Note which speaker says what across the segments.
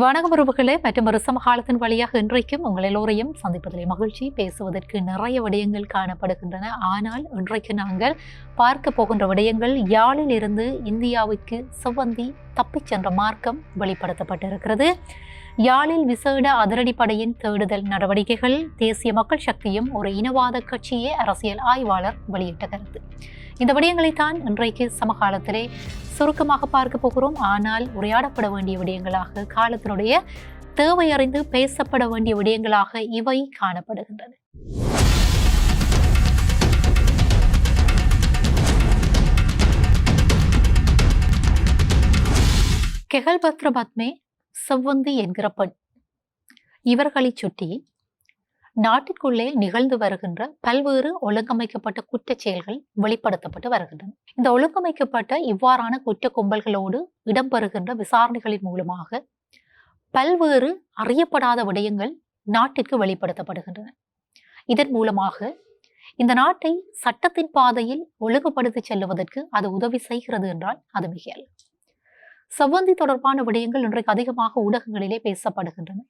Speaker 1: வணக்கம் உறவுகளே மற்றும் ஒரு சமகாலத்தின் வழியாக இன்றைக்கும் உங்கள் எல்லோரையும் சந்திப்பதிலே மகிழ்ச்சி. பேசுவதற்கு நிறைய விடயங்கள் காணப்படுகின்றன. ஆனால் இன்றைக்கு நாங்கள் பார்க்க போகின்ற விடயங்கள் யாழில் இருந்து இந்தியாவிற்கு செவ்வந்தி தப்பிச் சென்ற மார்க்கம் வெளிப்படுத்தப்பட்டிருக்கிறது. யாழில் விசேட அதிரடிப்படையின் தேடுதல் நடவடிக்கைகள் தேசிய மக்கள் சக்தியும் ஒரு இனவாத கட்சியே அரசியல் ஆய்வாளர் வெளியிட்ட கருத்து. இந்த விடயங்களைத்தான் இன்றைக்கு சமகாலத்திலே சுருக்கமாக பார்க்க போகிறோம். ஆனால் உரையாடப்பட வேண்டிய விடயங்களாக காலத்தினுடைய தேவை அறிந்து பேசப்பட வேண்டிய விடயங்களாக இவை காணப்படுகின்றன. கெகல்பத்ர பத்மே செவ்வந்தி என்கிற பெண். இவர்களை சுற்றி நாட்டிற்குள்ளே நிகழ்ந்து வருகின்ற பல்வேறு ஒழுங்கமைக்கப்பட்ட குற்ற செயல்கள் வெளிப்படுத்தப்பட்டு வருகின்றன. இந்த ஒழுங்கமைக்கப்பட்ட இவ்வாறான குற்ற கும்பல்களோடு இடம்பெறுகின்ற விசாரணைகளின் மூலமாக பல்வேறு அறியப்படாத விடயங்கள் நாட்டிற்கு வெளிப்படுத்தப்படுகின்றன. இதன் மூலமாக இந்த நாட்டை சட்டத்தின் பாதையில் ஒழுங்குபடுத்தி செல்லுவதற்கு அது உதவி செய்கிறது என்றால் அது மிகையல்ல. செவ்வந்தி தொடர்பான விடயங்கள் இன்றைக்கு அதிகமாக ஊடகங்களிலே பேசப்படுகின்றன.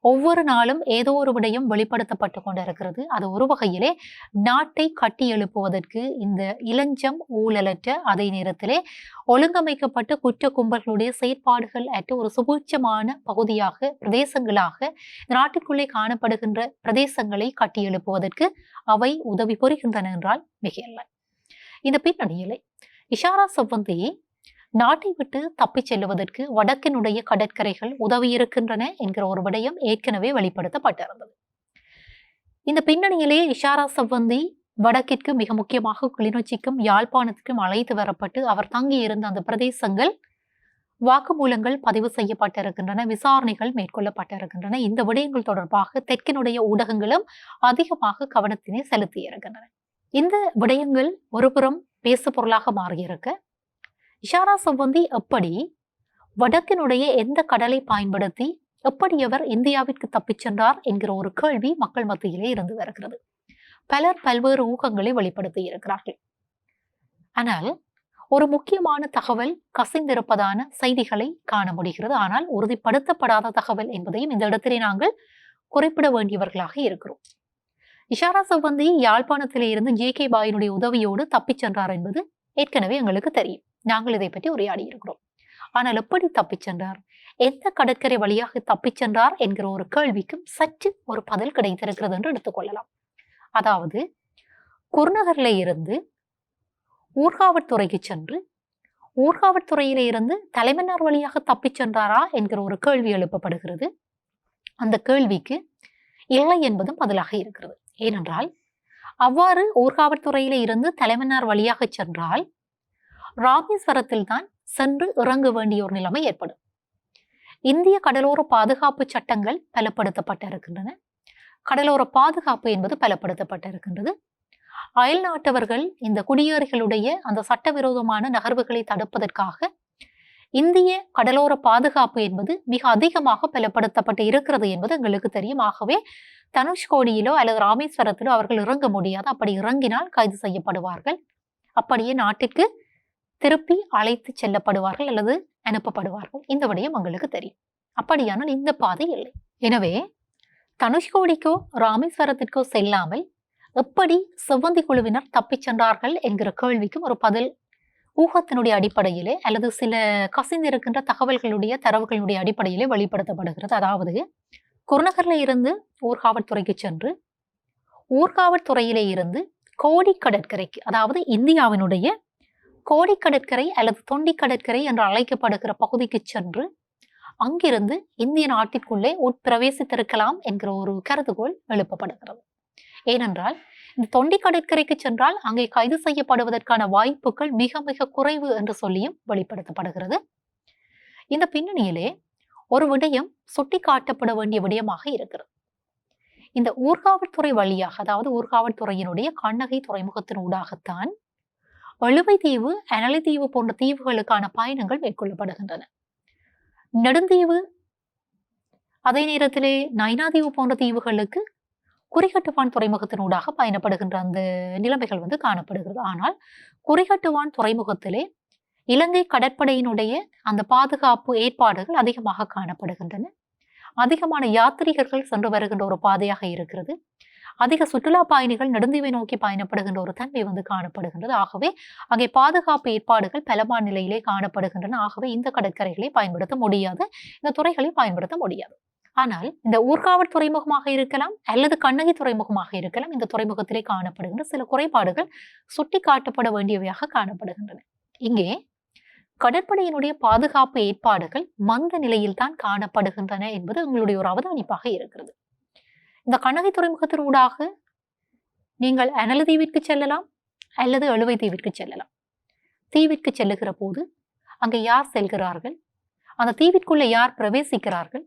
Speaker 1: ஒவ்வொரு நாளும் ஏதோ ஒரு விடயம் வெளிப்படுத்தப்பட்டு கொண்டிருக்கிறது. அது ஒரு வகையிலே நாட்டை கட்டி எழுப்புவதற்கு இந்த இளஞ்சம் ஊழலற்ற அதே நேரத்திலே ஒழுங்கமைக்கப்பட்ட குற்ற கும்பல்களுடைய செயற்பாடுகள் அற்ற ஒரு சுபூட்சமான பகுதியாக பிரதேசங்களாக நாட்டிற்குள்ளே நாட்டுக்குள்ளே காணப்படுகின்ற பிரதேசங்களை கட்டி எழுப்புவதற்கு அவை உதவி புரிகின்றன என்றால் மிகையல்ல. இந்த பின்னணியிலே இஷாரா செவ்வந்தி நாட்டை விட்டு தப்பிச் செல்லுவதற்கு வடக்கினுடைய கடற்கரைகள் உதவியிருக்கின்றன என்கிற ஒரு விடயம் ஏற்கனவே வெளிப்படுத்தப்பட்டிருந்தது. இந்த பின்னணியிலே இஷாரா சவ்வந்தி வடக்கிற்கு மிக முக்கியமாக கிளிநொச்சிக்கும் யாழ்ப்பாணத்திற்கும் அழைத்து வரப்பட்டு அவர் தங்கியிருந்த அந்த பிரதேசங்கள் வாக்குமூலங்கள் பதிவு செய்யப்பட்டிருக்கின்றன விசாரணைகள் மேற்கொள்ளப்பட்டிருக்கின்றன. இந்த விடயங்கள் தொடர்பாக தெற்கினுடைய ஊடகங்களும் அதிகமாக கவனத்தினை செலுத்தியிருக்கின்றன. இந்த விடயங்கள் ஒருபுறம் பேசு பொருளாக மாறியிருக்க இஷாரா சம்பந்தி எப்படி? வடக்கினுடைய எந்த கடலை பயன்படுத்தி எப்படி அவர் இந்தியாவிற்கு தப்பிச் சென்றார் என்கிற ஒரு கேள்வி மக்கள் மத்தியிலே இருந்து வருகிறது. பலர் பல்வேறு ஊகங்களை வெளிப்படுத்தி இருக்கிறார்கள். ஆனால் ஒரு முக்கியமான தகவல் கசிந்திருப்பதான செய்திகளை காண முடிகிறது. ஆனால் உறுதிப்படுத்தப்படாத தகவல் என்பதையும் இந்த இடத்திலே நாங்கள் குறிப்பிட வேண்டியவர்களாக இருக்கிறோம். இஷாரா சம்பந்தி யாழ்ப்பாணத்திலே இருந்து ஜே கே பாயினுடைய உதவியோடு தப்பிச் சென்றார் என்பது ஏற்கனவே எங்களுக்கு தெரியும். நாங்கள் இதை பற்றி உரையாடி இருக்கிறோம். ஆனால் எப்படி தப்பிச் சென்றார்? எந்த கடற்கரை வழியாக தப்பிச் சென்றார் என்கிற ஒரு கேள்விக்கும் சற்று ஒரு பதில் கிடைத்திருக்கிறது என்று எடுத்துக்கொள்ளலாம் அதாவது குருநகர்ல இருந்து ஊர்காவற்துறைக்கு சென்று ஊர்காவற்துறையில இருந்து தலைமன்னார் வழியாக தப்பிச் சென்றாரா என்கிற ஒரு கேள்வி எழுப்பப்படுகிறது. அந்த கேள்விக்கு இல்லை என்பதும் பதிலாக இருக்கிறது. ஏனென்றால் அவ்வாறு ஊர்காவற்துறையில இருந்து தலைமன்னார் வழியாக சென்றால் ராமேஸ்வரத்தில் தான் சென்று இறங்க வேண்டிய ஒரு நிலைமை ஏற்படும். இந்திய கடலோர பாதுகாப்பு சட்டங்கள் பலப்படுத்தப்பட்டிருக்கின்றன. கடலோர பாதுகாப்பு என்பது பலப்படுத்தப்பட்டிருக்கின்றது. அயல் நாட்டவர்கள் இந்த குடியேறிகளுடைய அந்த சட்டவிரோதமான நகர்வுகளை தடுப்பதற்காக இந்திய கடலோர பாதுகாப்பு என்பது மிக அதிகமாக பலப்படுத்தப்பட்டு இருக்கிறது என்பது எங்களுக்கு தெரியும். ஆகவே தனுஷ்கோடியிலோ அல்லது ராமேஸ்வரத்திலோ அவர்கள் இறங்க முடியாது. அப்படி இறங்கினால் கைது செய்யப்படுவார்கள். அப்படியே நாட்டிற்கு திருப்பி அழைத்து செல்லப்படுவார்கள் அல்லது அனுப்பப்படுவார்கள். இந்த விடயம் உங்களுக்கு தெரியும். அப்படியானால் இந்த பாதை இல்லை. எனவே தனுஷ்கோடிக்கோ ராமேஸ்வரத்திற்கோ செல்லாமல் எப்படி செவ்வந்தி குழுவினர் தப்பிச் சென்றார்கள் என்கிற கேள்விக்கும் ஒரு பதில் ஊகத்தினுடைய அடிப்படையிலே அல்லது சில கசிந்திருக்கின்ற தகவல்களுடைய தரவுகளுடைய அடிப்படையிலே வெளிப்படுத்தப்படுகிறது. அதாவது குருநகர்ல இருந்து ஊர்காவல்துறைக்கு சென்று ஊர்காவல்துறையிலே இருந்து கோடி கடற்கரைக்கு அதாவது இந்தியாவினுடைய கோடி கடற்கரை அல்லது தொண்டி கடற்கரை என்று அழைக்கப்படுகிற பகுதிக்கு சென்று அங்கிருந்து இந்திய நாட்டிற்குள்ளே உட்பிரவேசித்திருக்கலாம் என்கிற ஒரு கருதுகோள் எழுப்பப்படுகிறது. ஏனென்றால் இந்த தொண்டி கடற்கரைக்கு சென்றால் அங்கே கைது செய்யப்படுவதற்கான வாய்ப்புகள் மிக மிக குறைவு என்று சொல்லியும் வெளிப்படுத்தப்படுகிறது. இந்த பின்னணியிலே ஒரு விடயம் சுட்டி காட்டப்பட வேண்டிய விடயமாக இருக்கிறது. இந்த ஊர்காவல்துறை வழியாக அதாவது ஊர்காவல்துறையினுடைய கண்ணகை துறைமுகத்தின் ஊடாகத்தான் வலுவை தீவு அனலை தீவு போன்ற தீவுகளுக்கான பயணங்கள் மேற்கொள்ளப்படுகின்றன. நெடுந்தீவு அதே நேரத்திலே நைனாதீவு போன்ற தீவுகளுக்கு குறிகட்டுவான் துறைமுகத்தினூடாக பயணப்படுகின்ற அந்த நிலைமைகள் வந்து காணப்படுகிறது. ஆனால் குறிகட்டுவான் துறைமுகத்திலே இலங்கை கடற்படையினுடைய அந்த பாதுகாப்பு ஏற்பாடுகள் அதிகமாக காணப்படுகின்றன. அதிகமான யாத்ரீகர்கள் சென்று வருகின்ற ஒரு பாதையாக இருக்கிறது. அதிக சுற்றுலா பயணிகள் நெடுந்தீவை நோக்கி பயணப்படுகின்ற ஒரு தன்மை வந்து காணப்படுகின்றது. ஆகவே அங்கே பாதுகாப்பு ஏற்பாடுகள் பலமான நிலையிலே காணப்படுகின்றன. ஆகவே இந்த கடற்கரைகளை பயன்படுத்த முடியாது. இந்த துறைகளை பயன்படுத்த முடியாது. ஆனால் இந்த ஊர்காவல் துறைமுகமாக இருக்கலாம் அல்லது கண்ணகி துறைமுகமாக இருக்கலாம் இந்த துறைமுகத்திலே காணப்படுகின்ற சில குறைபாடுகள் சுட்டி காட்டப்பட வேண்டியவையாக காணப்படுகின்றன. இங்கே கடற்படையினுடைய பாதுகாப்பு ஏற்பாடுகள் மந்த நிலையில்தான் காணப்படுகின்றன என்பது உங்களுடைய ஒரு அவதானிப்பாக இருக்கிறது. இந்த கண்ணகி துறைமுகத்தின் ஊடாக நீங்கள் அனல தீவிற்கு செல்லலாம் அல்லது எழுவை தீவிற்கு செல்லலாம். தீவிற்கு செல்லுகிற போது அங்கே யார் செல்கிறார்கள்? அந்த தீவிற்குள்ளே யார் பிரவேசிக்கிறார்கள்?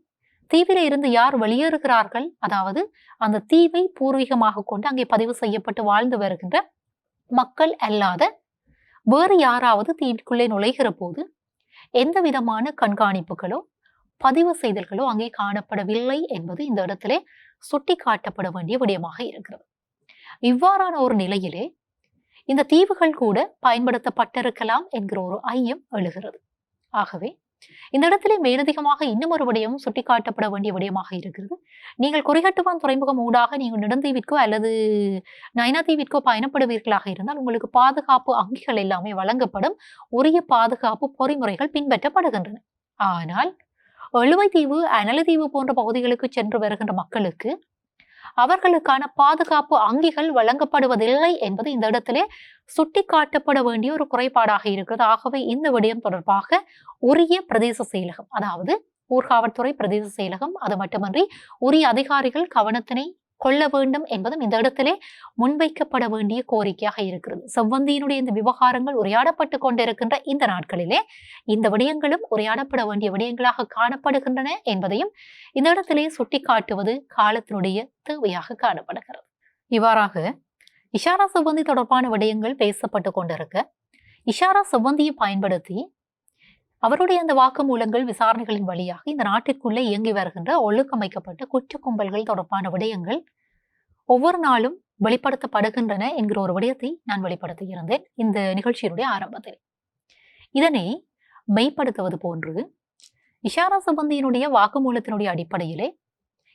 Speaker 1: தீவில இருந்து யார் வெளியேறுகிறார்கள்? அதாவது அந்த தீவை பூர்வீகமாக கொண்டு அங்கே பதிவு செய்யப்பட்டு வாழ்ந்து வருகின்ற மக்கள் அல்லாத வேறு யாராவது தீவிற்குள்ளே நுழைகிற போது எந்த விதமான கண்காணிப்புகளோ பதிவு செய்தல்களோ அங்கே காணப்படவில்லை என்பது இந்த இடத்திலே சுட்டிக்காட்டப்பட வேண்டிய விடயமாக இருக்கிறது. இவ்வாறான ஒரு நிலையிலே இந்த தீவுகள் கூட பயன்படுத்தப்பட்டிருக்கலாம் என்கிற ஒரு ஐயம் எழுகிறது. ஆகவே இந்த இடத்திலே மேலதிகமாக இன்னும் ஒரு விடயமும் சுட்டிக்காட்டப்பட வேண்டிய விடயமாக இருக்கிறது. நீங்கள் குறிகட்டுவான் துறைமுகம் ஊடாக நீங்கள் நெடுந்தீவிற்கோ அல்லது நயனாதீவிற்கோ பயணப்படுவீர்களாக இருந்தால் உங்களுக்கு பாதுகாப்பு அங்கிகள் எல்லாமே வழங்கப்படும். உரிய பாதுகாப்பு பொறிமுறைகள் பின்பற்றப்படுகின்றன. ஆனால் எழுவை தீவு அனலதீவு போன்ற பகுதிகளுக்கு சென்று வருகின்ற மக்களுக்கு அவர்களுக்கான பாதுகாப்பு அங்கிகள் வழங்கப்படுவதில்லை என்பது இந்த இடத்திலே சுட்டிக்காட்டப்பட வேண்டிய ஒரு குறைபாடாக இருக்கிறது. ஆகவே இந்த விடயம் தொடர்பாக உரிய பிரதேச செயலகம் அதாவது ஊர்காவல்துறை பிரதேச செயலகம் அது மட்டுமன்றி உரிய அதிகாரிகள் கவனத்தினை கொள்ள வேண்டும் என்பதும் இந்த இடத்திலே முன்வைக்கப்பட வேண்டிய கோரிக்கையாக இருக்கிறது. செவ்வந்தியினுடைய இந்த விவகாரங்கள் உரையாடப்பட்டு கொண்டிருக்கின்ற இந்த நாட்களிலே இந்த விடயங்களும் உரையாடப்பட வேண்டிய விடயங்களாக காணப்படுகின்றன என்பதையும் இந்த இடத்திலே சுட்டிக்காட்டுவது காலத்தினுடைய தேவையாக காணப்படுகிறது. இவ்வாறாக இஷாரா செவ்வந்தி தொடர்பான விடயங்கள் பேசப்பட்டு கொண்டிருக்க இஷாரா செவ்வந்தியை பயன்படுத்தி அவருடைய அந்த வாக்குமூலங்கள் விசாரணைகளின் வழியாக இந்த நாட்டிற்குள்ளே இயங்கி வருகின்ற ஒழுக்கமைக்கப்பட்ட குற்ற கும்பல்கள் தொடர்பான விடயங்கள் ஒவ்வொரு நாளும் வெளிப்படுத்தப்படுகின்றன என்கிற ஒரு விடயத்தை நான் வெளிப்படுத்தியிருந்தேன் இந்த நிகழ்ச்சியினுடைய ஆரம்பத்தில். இதனை மெய்ப்படுத்துவது போன்று இஷாரா சம்பந்தியினுடைய வாக்குமூலத்தினுடைய அடிப்படையிலே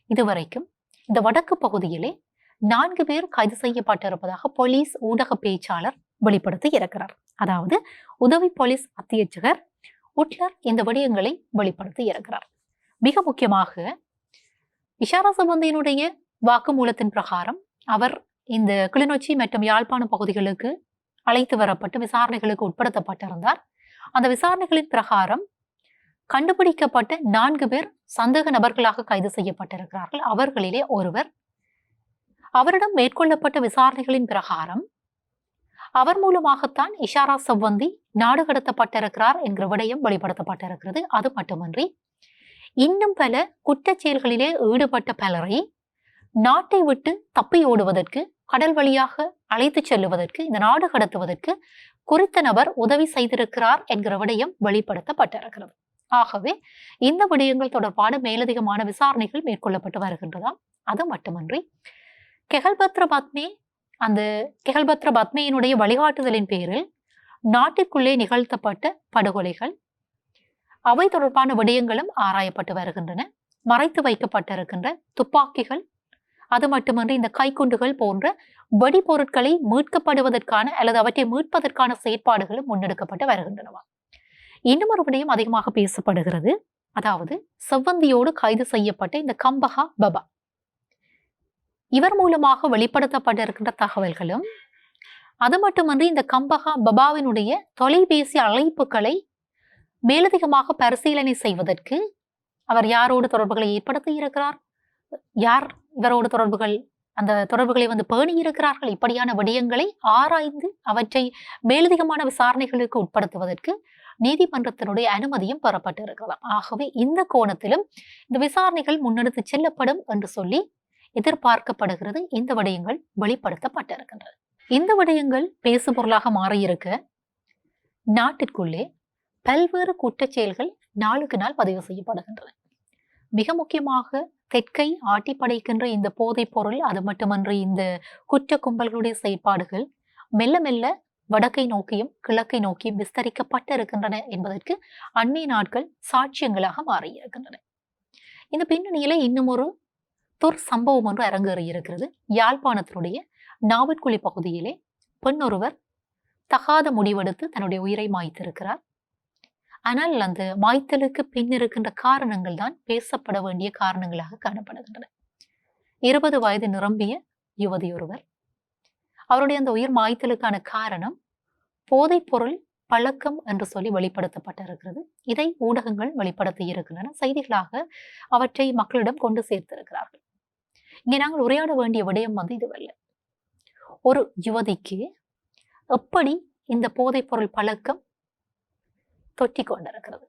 Speaker 1: இதுவரைக்கும் இந்த வடக்கு பகுதியிலே நான்கு பேர் கைது செய்யப்பட்டிருப்பதாக போலீஸ் ஊடக பேச்சாளர் வெளிப்படுத்தி இருக்கிறார். அதாவது உதவி போலீஸ் அத்தியட்சகர் உட்லர் இந்த விடயங்களை வெளிப்படுத்தி இருக்கிறார். மிக முக்கியமாக இஷாரா சம்பந்தியினுடைய வாக்குமூலத்தின் பிரகாரம் அவர் இந்த கிளிநொச்சி மற்றும் யாழ்ப்பாண பகுதிகளுக்கு அழைத்து வரப்பட்டு விசாரணைகளுக்கு உட்படுத்தப்பட்டிருந்தார். அந்த விசாரணைகளின் பிரகாரம் கண்டுபிடிக்கப்பட்ட நான்கு பேர் சந்தேக நபர்களாக கைது செய்யப்பட்டிருக்கிறார்கள். அவர்களிலே ஒருவர் அவரிடம் மேற்கொள்ளப்பட்ட விசாரணைகளின் பிரகாரம் அவர் மூலமாகத்தான் இஷாரா செவ்வந்தி நாடு கடத்தப்பட்டிருக்கிறார் என்கிற விடயம் வெளிப்படுத்தப்பட்டிருக்கிறது. அது மட்டுமன்றி இன்னும் பல குற்றச்செயல்களிலே ஈடுபட்ட பலரை நாட்டை விட்டு தப்பி ஓடுவதற்கு கடல் வழியாக அழைத்துச் செல்லுவதற்கு இந்த நாடு கடத்துவதற்கு குறித்த நபர் உதவி செய்திருக்கிறார் என்கிற விடயம் வெளிப்படுத்தப்பட்டிருக்கிறது. ஆகவே இந்த விடயங்கள் தொடர்பான மேலதிகமான விசாரணைகள் மேற்கொள்ளப்பட்டு வருகின்றதாம் அது மட்டுமன்றி கெகல்பத்ர பத்மே அந்த கெகல்பத்ர பத்மையினுடைய வழிகாட்டுதலின் பேரில் நாட்டிற்குள்ளே நிகழ்த்தப்பட்ட படுகொலைகள். அவை தொடர்பான விடயங்களும் ஆராயப்பட்டு வருகின்றன. மறைத்து வைக்கப்பட்டிருக்கின்ற துப்பாக்கிகள். அது மட்டுமன்றி இந்த கைக்குண்டுகள் போன்ற வெடிபொருட்களை மீட்கப்படுவதற்கான அல்லது அவற்றை மீட்பதற்கான செயற்பாடுகளும் முன்னெடுக்கப்பட்டு வருகின்றனவா? இன்னும் ஒரு விடயம் அதிகமாக பேசப்படுகிறது. அதாவது செவ்வந்தியோடு கைது செய்யப்பட்ட இந்த கம்பஹா பபா. இவர் மூலமாக வெளிப்படுத்தப்பட்டிருக்கின்ற தகவல்களும் அது மட்டுமன்றி இந்த கம்பகா பபாவினுடைய தொலைபேசி அழைப்புகளை மேலதிகமாக பரிசீலனை செய்வதற்கு அவர் யாரோடு தொடர்புகளை ஏற்படுத்தி இருக்கிறார்? யார் இவரோடு தொடர்புகள் அந்த தொடர்புகளை வந்து பேணி இருக்கிறார்கள்? இப்படியான விடயங்களை ஆராய்ந்து அவற்றை மேலதிகமான விசாரணைகளுக்கு உட்படுத்துவதற்கு நீதிமன்றத்தினுடைய அனுமதியும் பெறப்பட்டு இருக்கலாம் ஆகவே இந்த கோணத்திலும் இந்த விசாரணைகள் முன்னெடுத்து செல்லப்படும் என்று சொல்லி எதிர்பார்க்கப்படுகிறது. இந்த விடயங்கள் வெளிப்படுத்தப்பட்டிருக்கின்றது இந்த விடயங்கள் பேசுபொருளாக மாறியிருக்க. நாட்டிற்குள்ளே பல்வேறு குற்றச் செயல்கள் நாளுக்கு நாள் பதிவு செய்யப்படுகின்றன. மிக முக்கியமாக தெற்கை ஆட்டி படைக்கின்ற இந்த போதைப் பொருள் அது மட்டுமன்றி இந்த குற்ற கும்பல்களுடைய செயற்பாடுகள் மெல்ல மெல்ல வடக்கை நோக்கியும் கிழக்கை நோக்கியும் விஸ்தரிக்கப்பட்டு இருக்கின்றன என்பதற்கு அண்மைய நாட்கள் சாட்சியங்களாக மாறியிருக்கின்றன. இந்த பின்னணியில இன்னும் ஒரு துர் சம்பவம் ஒன்று அரங்கேறி இருக்கிறது யாழ்ப்பாணத்தினுடைய நாவற்குழி பகுதியிலே பெண் ஒருவர் தகாத முடிவெடுத்து தன்னுடைய உயிரை மாய்த்திருக்கிறார். ஆனால் அந்த மாய்த்தலுக்கு பின் இருக்கின்ற காரணங்கள் தான் பேசப்பட வேண்டிய காரணங்களாக காணப்படுகின்றன. இருபது வயது நிரம்பிய யுவதி ஒருவர். அவருடைய அந்த உயிர் மாய்த்தலுக்கான காரணம் போதைப் பொருள் பழக்கம் என்று சொல்லி வெளிப்படுத்தப்பட்டிருக்கிறது. இதை ஊடகங்கள் வெளிப்படுத்தி இருக்கின்றன. செய்திகளாக அவற்றை மக்களிடம் கொண்டு சேர்த்திருக்கிறார்கள். இங்கே நாங்கள் உரையாட வேண்டிய விடயம் வந்து இதுவல்ல. ஒரு யுவதிக்கு எப்படி இந்த போதைப்பொருள் பழக்கம் தொட்டி கொண்டிருக்கிறது?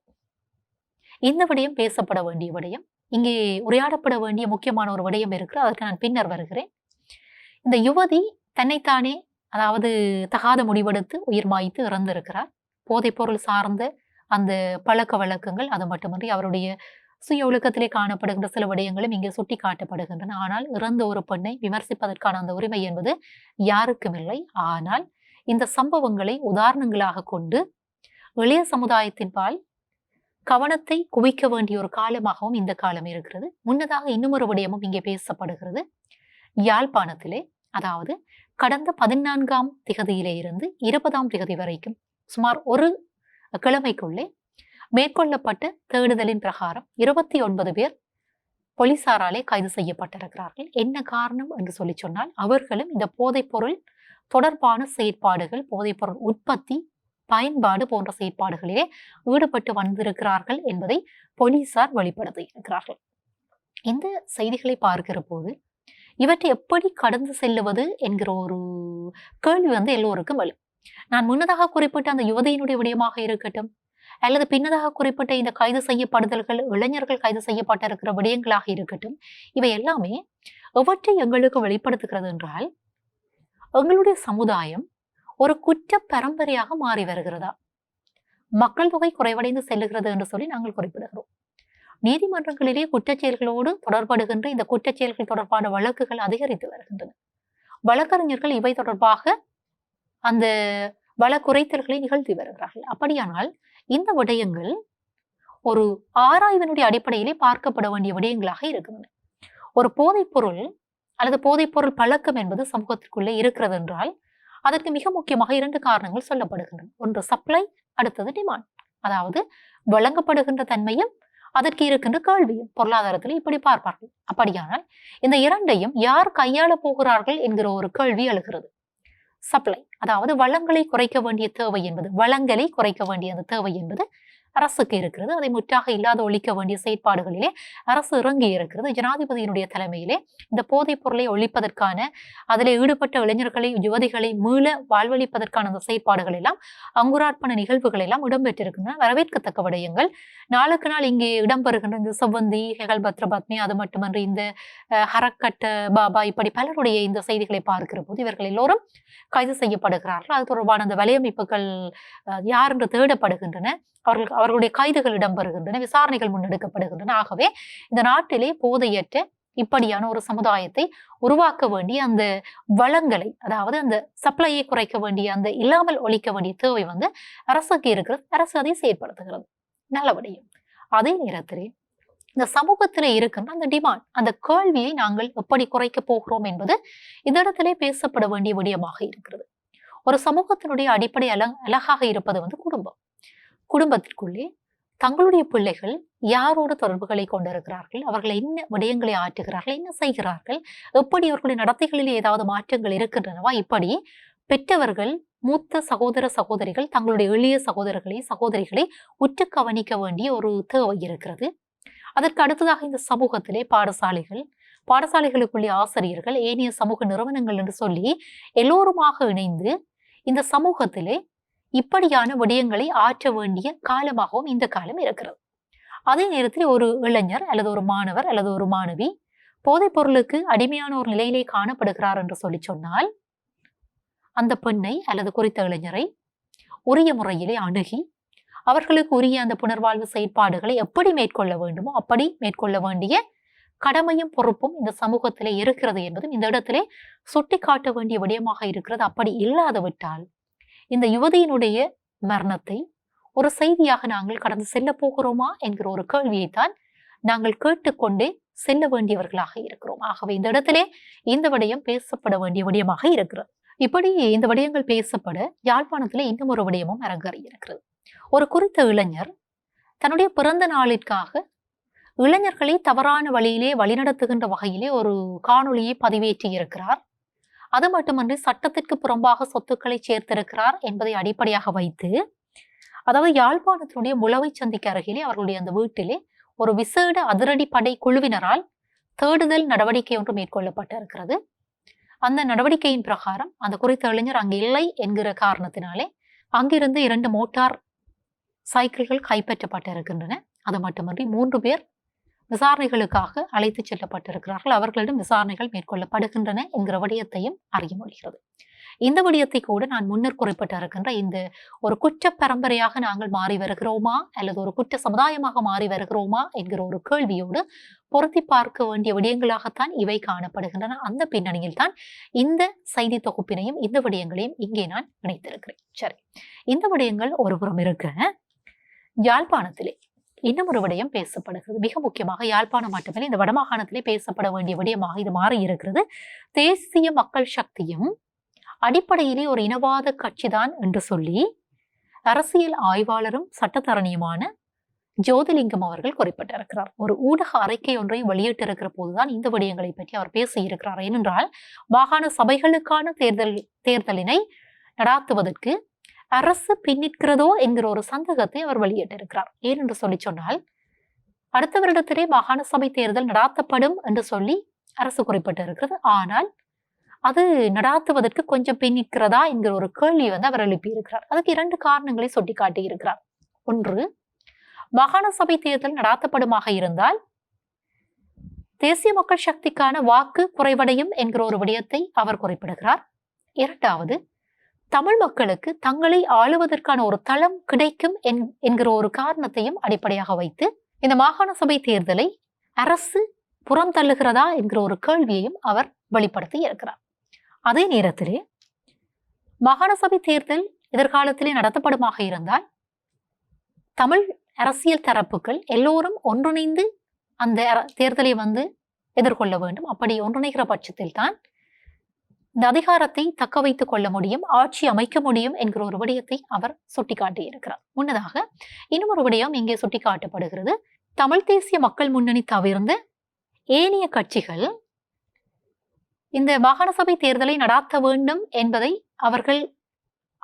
Speaker 1: இந்த விடயம் பேசப்பட வேண்டிய விடயம் இங்கே உரையாடப்பட வேண்டிய முக்கியமான ஒரு விடயம் இருக்கிறது அதற்கு நான் பின்னர் வருகிறேன். இந்த யுவதி தன்னைத்தானே அதாவது தகாத முடிவெடுத்து உயிர் மாய்த்து இறந்திருக்கிறார். போதைப்பொருள் சார்ந்த அந்த பழக்க வழக்கங்கள் அது மட்டுமின்றி அவருடைய சுய ஒழுக்கத்திலே காணப்படுகின்ற சில விடயங்களும் இங்கே சுட்டி காட்டப்படுகின்றன ஆனால் இறந்த ஒரு பெண்ணை விமர்சிப்பதற்கான அந்த உரிமை என்பது யாருக்கும் இல்லை. ஆனால் இந்த சம்பவங்களை உதாரணங்களாக கொண்டு இளைய சமுதாயத்தின் பால் கவனத்தை குவிக்க வேண்டிய ஒரு காலமாகவும் இந்த காலம் இருக்கிறது. முன்னதாக இன்னும் ஒரு விடயமும் இங்கே பேசப்படுகிறது. யாழ்ப்பாணத்திலே அதாவது கடந்த பதினான்காம் திகதியிலே இருந்து இருபதாம் திகதி வரைக்கும் சுமார் ஒரு கிழமைக்குள்ளே மேற்கொள்ளப்பட்ட தேடுதலின் பிரகாரம் இருபத்தி ஒன்பது பேர் போலீசாராலே கைது செய்யப்பட்டிருக்கிறார்கள். என்ன காரணம் என்று சொல்லி சொன்னால் அவர்களும் இந்த போதைப்பொருள் தொடர்பான செயற்பாடுகள் போதைப்பொருள் உற்பத்தி பயன்பாடு போன்ற செயற்பாடுகளிலே ஈடுபட்டு வந்திருக்கிறார்கள் என்பதை போலீசார் வெளிப்படுத்தி இருக்கிறார்கள் இந்த செய்திகளை பார்க்கிற போது இவற்றை எப்படி கடந்து செல்லுவது என்கிற ஒரு கேள்வி வந்து எல்லோருக்கும் வலு நான் முன்னதாக குறிப்பிட்ட அந்த யுவதியினுடைய விடயமாக இருக்கட்டும் அல்லது பின்னதாக குறிப்பிட்ட இந்த கைது செய்யப்படுதல்கள் இளைஞர்கள் கைது செய்யப்பட்டிருக்கிற விடயங்களாக இருக்கட்டும் இவை எல்லாமே எவற்றை எங்களுக்கு வெளிப்படுத்துகிறது என்றால் எங்களுடைய சமுதாயம் ஒரு குற்ற பரம்பரையாக மாறி வருகிறதா? மக்கள் தொகை குறைவடைந்து செல்லுகிறது என்று சொல்லி நாங்கள் குறிப்பிடுகிறோம். நீதிமன்றங்களிலே குற்றச்செயல்களோடு தொடர்படுகின்ற இந்த குற்றச்செயல்கள் தொடர்பான வழக்குகள் அதிகரித்து வருகின்றன. வழக்கறிஞர்கள் இவை தொடர்பாக அந்த வழக்குரைத்தல்களை நிகழ்த்தி வருகிறார்கள். அப்படியானால் இந்த விடயங்கள் ஒரு ஆராய்வினுடைய அடிப்படையிலே பார்க்கப்பட வேண்டிய விடயங்களாக இருக்கின்றன. ஒரு போதைப் பொருள் அல்லது போதைப் பொருள் பழக்கம் என்பது சமூகத்திற்குள்ளே இருக்கிறது என்றால் அதற்கு மிக முக்கியமாக இரண்டு காரணங்கள் சொல்லப்படுகின்றன. ஒன்று சப்ளை அடுத்தது டிமாண்ட் அதாவது வழங்கப்படுகின்ற தன்மையும் அதற்கு இருக்கின்ற கேள்வியும் பொருளாதாரத்தில் இப்படி பார்ப்பார்கள். அப்படியானால் இந்த இரண்டையும் யார் கையாள போகிறார்கள் என்கிற ஒரு கேள்வி எழுகிறது. சப்ளை அதாவது வளங்களை குறைக்க வேண்டிய தேவை என்பது வளங்களை குறைக்க வேண்டிய அந்த தேவை என்பது அரசுக்கு இருக்கிறது. அதை முற்றாக இல்லாத ஒழிக்க வேண்டிய செயற்பாடுகளிலே அரசு இறங்கி இருக்கிறது. ஜனாதிபதியினுடைய தலைமையிலே இந்த போதைப் பொருளை ஒழிப்பதற்கான அதில் ஈடுபட்ட இளைஞர்களை யுவதிகளை மீள வாழ்வழிப்பதற்கான அந்த செயற்பாடுகள் எல்லாம் அங்குரார்ப்பண நிகழ்வுகள் எல்லாம் இடம்பெற்றிருக்கின்றன. வரவேற்கத்தக்க விடயங்கள். நாளுக்கு நாள் இங்கே இடம்பெறுகின்ற இந்த செவ்வந்தி ஹெகல் பத்ரபத்மி அது மட்டுமன்றி இந்த ஹரக்கட் பாபா இப்படி பலருடைய இந்த செய்திகளை பார்க்கிற போது இவர்கள் எல்லோரும் கைது செய்யப்படுகிறார்கள். அது தொடர்பான அந்த வலையமைப்புகள் யார் என்று தேடப்படுகின்றன. அவர்கள் அவர்களுடைய கைதுகள் இடம்பெறுகின்றன விசாரணைகள் முன்னெடுக்கப்படுகின்றன. ஆகவே இந்த நாட்டிலே போதையற்ற இப்படியான ஒரு சமுதாயத்தை உருவாக்க வேண்டிய அந்த வளங்களை அதாவது அந்த சப்ளையை குறைக்க வேண்டிய அந்த இல்லாமல் ஒழிக்க வேண்டிய தேவை வந்து அரசுக்கு இருக்கிறது. அரசு அதை செயற்படுத்துகிறது நல்லபடியும் அதே நேரத்திலே இந்த சமூகத்தில் இருக்கின்ற அந்த டிமாண்ட் அந்த கேள்வியை நாங்கள் எப்படி குறைக்க போகிறோம் என்பது இந்த இடத்திலே பேசப்பட வேண்டிய விடயமாக இருக்கிறது. ஒரு சமூகத்தினுடைய அடிப்படை அல அழகாக இருப்பது வந்து குடும்பம். குடும்பத்திற்குள்ளே தங்களுடைய பிள்ளைகள் யாரோட தொடர்புகளை கொண்டிருக்கிறார்கள்? அவர்கள் என்ன விடயங்களை ஆற்றுகிறார்கள்? என்ன செய்கிறார்கள்? எப்படி அவர்களுடைய நடத்தைகளில் ஏதாவது மாற்றங்கள் இருக்கின்றனவா? இப்படி பெற்றவர்கள் மூத்த சகோதர சகோதரிகள் தங்களுடைய எளிய சகோதரர்களை சகோதரிகளை உற்று கவனிக்க வேண்டிய ஒரு தேவை இருக்கிறது. அதற்கு அடுத்ததாக இந்த சமூகத்திலே பாடசாலைகள் பாடசாலைகளுக்குள்ளே ஆசிரியர்கள் ஏனைய சமூக நிறுவனங்கள் என்று சொல்லி எல்லோருமாக இணைந்து இந்த சமூகத்திலே இப்படியான விடயங்களை ஆற்ற வேண்டிய காலமாகவும் இந்த காலம் இருக்கிறது. அதே நேரத்தில் ஒரு இளைஞர் அல்லது ஒரு மாணவர் அல்லது ஒரு மாணவி போதைப் பொருளுக்கு அடிமையான ஒரு நிலையிலே காணப்படுகிறார் என்று சொல்லி சொன்னால் அந்த பெண்ணை அல்லது குறித்த இளைஞரை உரிய முறையிலே அணுகி அவர்களுக்கு உரிய அந்த புனர்வாழ்வு செயற்பாடுகளை எப்படி மேற்கொள்ள வேண்டுமோ அப்படி மேற்கொள்ள வேண்டிய கடமையும் பொறுப்பும் இந்த சமூகத்திலே இருக்கிறது என்பதும் இந்த இடத்திலே சுட்டி காட்ட வேண்டிய விடயமாக இருக்கிறது. அப்படி இல்லாது விட்டால் இந்த யுவதியினுடைய மரணத்தை ஒரு செய்தியாக நாங்கள் கடந்து செல்ல போகிறோமா என்கிற ஒரு கேள்வியை தான் நாங்கள் கேட்டுக்கொண்டே செல்ல வேண்டியவர்களாக இருக்கிறோம். ஆகவே இந்த இடத்திலே இந்த விடயம் பேசப்பட வேண்டிய விடயமாக இருக்கிறது. இப்படி இந்த விடயங்கள் பேசப்பட யாழ்ப்பாணத்திலே இன்னும் ஒரு விடயமும் அரங்கறி இருக்கிறது. ஒரு குறித்த இளைஞர் தன்னுடைய பிறந்த நாளிற்காக இளைஞர்களை தவறான வழியிலே வழிநடத்துகின்ற வகையிலே ஒரு காணொளியை பதிவேற்றி இருக்கிறார். அது மட்டுமன்றி சட்டத்திற்கு புறம்பாக சொத்துக்களை சேர்த்திருக்கிறார் என்பதை அடிப்படையாக வைத்து அதாவது யாழ்ப்பாணத்தினுடைய முளவை சந்திக்கு அருகிலே அவர்களுடைய அந்த வீட்டிலே ஒரு விசேட அதிரடி படை குழுவினரால் தேடுதல் நடவடிக்கை ஒன்று மேற்கொள்ளப்பட்டிருக்கிறது. அந்த நடவடிக்கையின் பிரகாரம் அந்த குறித்த இளைஞர் அங்கு இல்லை என்கிற காரணத்தினாலே அங்கிருந்து இரண்டு மோட்டார் சைக்கிள்கள் கைப்பற்றப்பட்டிருக்கின்றன. அது மட்டுமன்றி மூன்று பேர் விசாரணைகளுக்காக அழைத்துச் செல்லப்பட்டிருக்கிறார்கள். அவர்களிடம் விசாரணைகள் மேற்கொள்ளப்படுகின்றன என்கிற விடயத்தையும் அறிய முடிகிறது. இந்த விடயத்தை கூட நான் முன்னர் குறிப்பிட்டிருக்கின்ற இந்த ஒரு குற்ற பரம்பரையாக நாங்கள் மாறி வருகிறோமா? அல்லது ஒரு குற்ற சமுதாயமாக மாறி வருகிறோமா? என்கிற ஒரு கேள்வியோடு பொருத்தி பார்க்க வேண்டிய விடயங்களாகத்தான் இவை காணப்படுகின்றன. அந்த பின்னணியில் தான் இந்த செய்தி தொகுப்பினையும் இந்த விடயங்களையும் இங்கே நான் இணைத்திருக்கிறேன். சரி. இந்த விடயங்கள் ஒருபுறம் இருக்க யாழ்ப்பாணத்திலே இன்னும் ஒரு விடயம் பேசப்படுகிறது. மிக முக்கியமாக யாழ்ப்பாணம் மட்டுமே இந்த வடமாகாணத்திலே பேசப்பட வேண்டிய விடயமாக இது மாறி இருக்கிறது. தேசிய மக்கள் சக்தியும் அடிப்படையிலே ஒரு இனவாத கட்சிதான் என்று சொல்லி அரசியல் ஆய்வாளரும் சட்டத்தரணியுமான ஜோதிலிங்கம் அவர்கள் குறிப்பிட்டிருக்கிறார். ஒரு ஊடக அறிக்கை ஒன்றையும் வெளியிட்டிருக்கிற போதுதான் இந்த விடயங்களை பற்றி அவர் பேசியிருக்கிறார். ஏனென்றால் மாகாண சபைகளுக்கான தேர்தல் தேர்தலினை நடாத்துவதற்கு அரசு பின்னிற்கிறதோ என்கிற ஒரு சந்தேகத்தை அவர் வெளியிட்டிருக்கிறார். ஏனென்று சொல்லி சொன்னால் அடுத்த வருடத்திலே மாகாண சபை தேர்தல் நடாத்தப்படும் என்று சொல்லி அரசு குறிப்பிட்டிருக்கிறது. ஆனால் அது நடாத்துவதற்கு கொஞ்சம் பின்னிக்கிறதா என்கிற ஒரு கேள்வி வந்து அவர் எழுப்பியிருக்கிறார். அதுக்கு இரண்டு காரணங்களை சுட்டி காட்டியிருக்கிறார் ஒன்று மாகாண சபை தேர்தல் நடாத்தப்படுமாக இருந்தால் தேசிய மக்கள் சக்திக்கான வாக்கு குறைவடையும் என்கிற ஒரு விடயத்தை அவர் குறிப்பிடுகிறார். இரண்டாவது தமிழ் மக்களுக்கு தங்களை ஆளுவதற்கான ஒரு தளம் கிடைக்கும் என்கிற ஒரு காரணத்தையும் அடிப்படையாக வைத்து இந்த மாகாண சபை தேர்தலை அரசு புறம் தள்ளுகிறதா என்கிற ஒரு கேள்வியையும் அவர் வெளிப்படுத்தி இருக்கிறார். அதே நேரத்திலே மாகாண சபை தேர்தல் எதிர்காலத்திலே நடத்தப்படுமாக இருந்தால் தமிழ் அரசியல் தரப்புகள் எல்லோரும் ஒன்றிணைந்து அந்த தேர்தலை வந்து எதிர்கொள்ள வேண்டும். அப்படி ஒன்றிணைகிற பட்சத்தில் தான் இந்த அதிகாரத்தை தக்க வைத்துக் கொள்ள முடியும் ஆட்சி அமைக்க முடியும் என்கிற ஒரு விடயத்தை அவர் சுட்டிக்காட்டியிருக்கிறார். முன்னதாக இன்னும் ஒரு விடயம் இங்கே சுட்டிக்காட்டப்படுகிறது. தமிழ் தேசிய மக்கள் முன்னணி தவிர்ந்து ஏனைய கட்சிகள் இந்த மாகாண சபை தேர்தலை நடாத்த வேண்டும் என்பதை அவர்கள்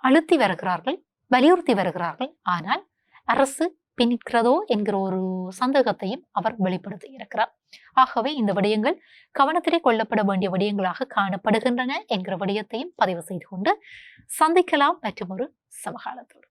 Speaker 1: அழுத்தி வருகிறார்கள் வலியுறுத்தி வருகிறார்கள். ஆனால் அரசு பின்னிக்கிறதோ என்கிற ஒரு சந்தேகத்தையும் அவர் வெளிப்படுத்தி இருக்கிறார். ஆகவே இந்த விடயங்கள் கவனத்திலே கொள்ளப்பட வேண்டிய விடயங்களாக காணப்படுகின்றன என்கிற விடயத்தையும் பதிவு செய்து கொண்டு சந்திக்கலாம். மற்றும் ஒரு சமகாலத்தோடு.